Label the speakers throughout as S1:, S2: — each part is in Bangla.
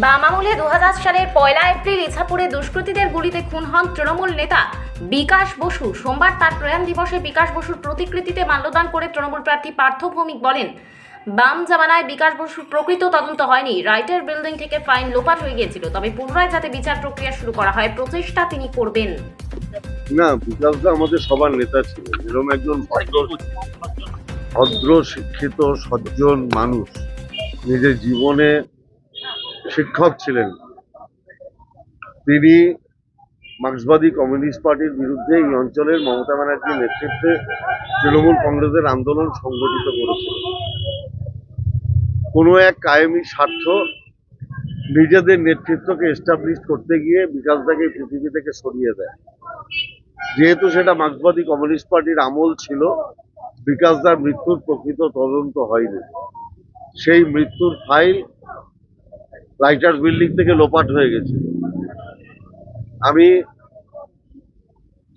S1: বাম আমলে দু সালের পয়লা এপ্রিল ইছাপুরে দুষ্কৃতীদের গুলিতে খুন হন তৃণমূল নেতা বিকাশ বসু। সোমবার তার প্রয়াণ দিবসে বিকাশ বসুর প্রতিকৃতিতে মাল্যদান করে তৃণমূল প্রার্থী পার্থ ভৌমিক বলেন, বাম জামানায় বিকাশ বসুর প্রকৃত তদন্ত হয়নি। রাইটার বিল্ডিং থেকে ফাইন লোপাট হয়ে গিয়েছিল, তবে পুনরায় যাতে বিচার প্রক্রিয়া শুরু করা হয়, প্রচেষ্টা তিনি করবেন।
S2: না বিকাশদা আমাদের সবার নেতা ছিলেন এরকম একজন ভদ্র শিক্ষিত, সজ্জন মানুষ। নিজের জীবনে শিক্ষক ছিলেন। তিনি মার্ক্সবাদী কমিউনিস্ট পার্টির বিরুদ্ধে এই অঞ্চলের মমতা ব্যানার্জির নেতৃত্বে তৃণমূল কংগ্রেসের আন্দোলন সংগঠিত করেছিলেন। কোনো এক কায়েমি স্বার্থ নিজেদের নেতৃত্বকে এস্টাবলিশ করতে গিয়ে বিকাশদাকে এই পৃথিবী থেকে সরিয়ে দেয়। যেহেতু সেটা মার্ক্সবাদী কমিউনিস্ট পার্টির আমল ছিল, বিকাশদার মৃত্যুর প্রকৃত তদন্ত হয়নি। সেই মৃত্যুর ফাইল রাইটার্স বিল্ডিং থেকে লোপাট হয়ে গেছে। আমি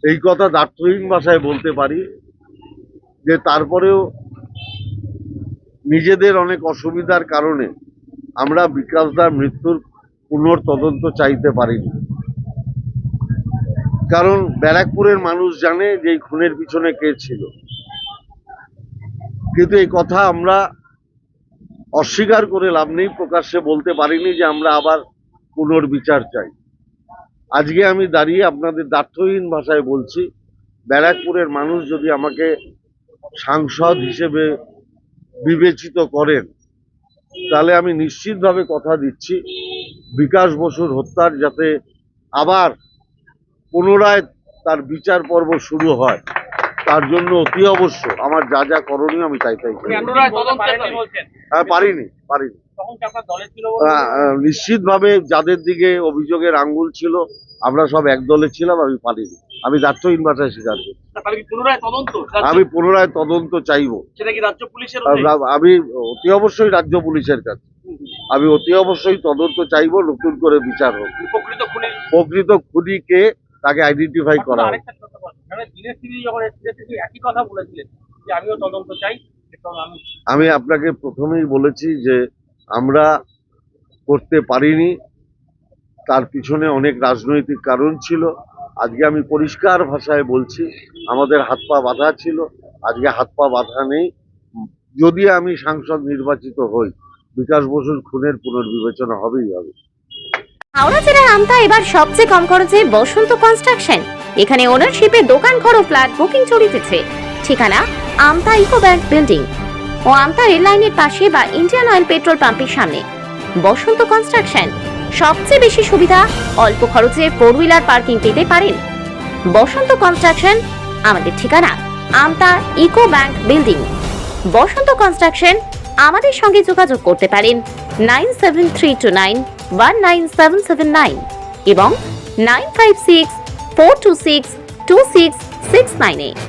S2: এই কথা দার্থহীন ভাষায় বলতে পারি যে তারপরেও নিজেদের অনেক অসুবিধার কারণে আমরা বিকাশদার মৃত্যুর পুনর্তদন্ত চাইতে পারিনি। কারণ ব্যারাকপুরের মানুষ জানে যে খুনের পিছনে কে ছিল। কিন্তু এই কথা আমরা অস্বীকার করে লাভ নেই প্রকাশ্যে বলতে পারিনি যে আমরা আবার পুনর্বিচার চাই। আজকে আমি দাঁড়িয়ে আপনাদের দার্থহীন ভাষায় বলছি, ব্যারাকপুরের মানুষ যদি আমাকে সাংসদ হিসেবে বিবেচিত করেন, তাহলে আমি নিশ্চিতভাবে কথা দিচ্ছি, বিকাশ বসুর হত্যার যাতে আবার পুনরায় তার বিচার পর্ব শুরু হয়। তার জন্য অতি অবশ্য আমার যা যা করণীয় আমি তাই তাই হ্যাঁ পারিনি পারিনি।
S3: তখন কি আপনার দলে ছিল
S2: আহ, আহ, নিশ্চিতভাবে যাদের দিকে অভিযোগের আঙ্গুল ছিল আমরা সব এক দলে ছিলাম আমি পারিনি। আমি দার্থহীন ভাষায় স্বীকার করি।
S3: তাহলে কি পুনরায় তদন্ত?
S2: আমি পুনরায় তদন্ত চাইব।
S3: সেটা কি রাজ্য পুলিশের
S2: আর রা- আমি অতি অবশ্যই রাজ্য পুলিশের কাছে। আমি অতি অবশ্যই তদন্ত চাইব নতুন করে বিচার হোক।
S3: প্রকৃত খুনি?
S2: প্রকৃত খুনিকে তাকে আইডেন্টিফাই করা হোক।
S3: আমি
S2: আমি আপনাকে প্রথমেই বলেছি যে আমরা করতে পারিনি। তার পিছনে অনেক রাজনৈতিক কারণ ছিল। আজকে আমি পরিষ্কার ভাষায় বলছি, আমাদের হাত পা বাঁধা ছিল। আজকে হাত পা বাঁধা নেই। যদি আমি সাংসদ নির্বাচিত হই, বিকাশ বসুর খুনের পুনর্বিবেচনা হবেই হবে।
S1: হাওড়া জেলার আমতা এবার সবচেয়ে কম খরচে বসন্ত কনস্ট্রাকশন এখানে ওনারশিপে দোকান ঘর ও ফ্ল্যাট বুকিং চলিতেছে। ঠিকানা আমতা ইকো ব্যাংক বিল্ডিং ও আমতা রেল লাইনের পাশে বা ইন্ডিয়ান অয়েল পেট্রোল পাম্পের সামনে। বসন্ত কনস্ট্রাকশন সবচেয়ে বেশি সুবিধা অল্প খরচে ফোর হুইলার পার্কিং পেতে পারেন। বসন্ত কনস্ট্রাকশন আমাদের ঠিকানা Amta eco bank building Basanta construction আমাদের সঙ্গে যোগাযোগ করতে পারেন nine seven three two nine one nine seven seven nine এবং nine five six four two six two six six nine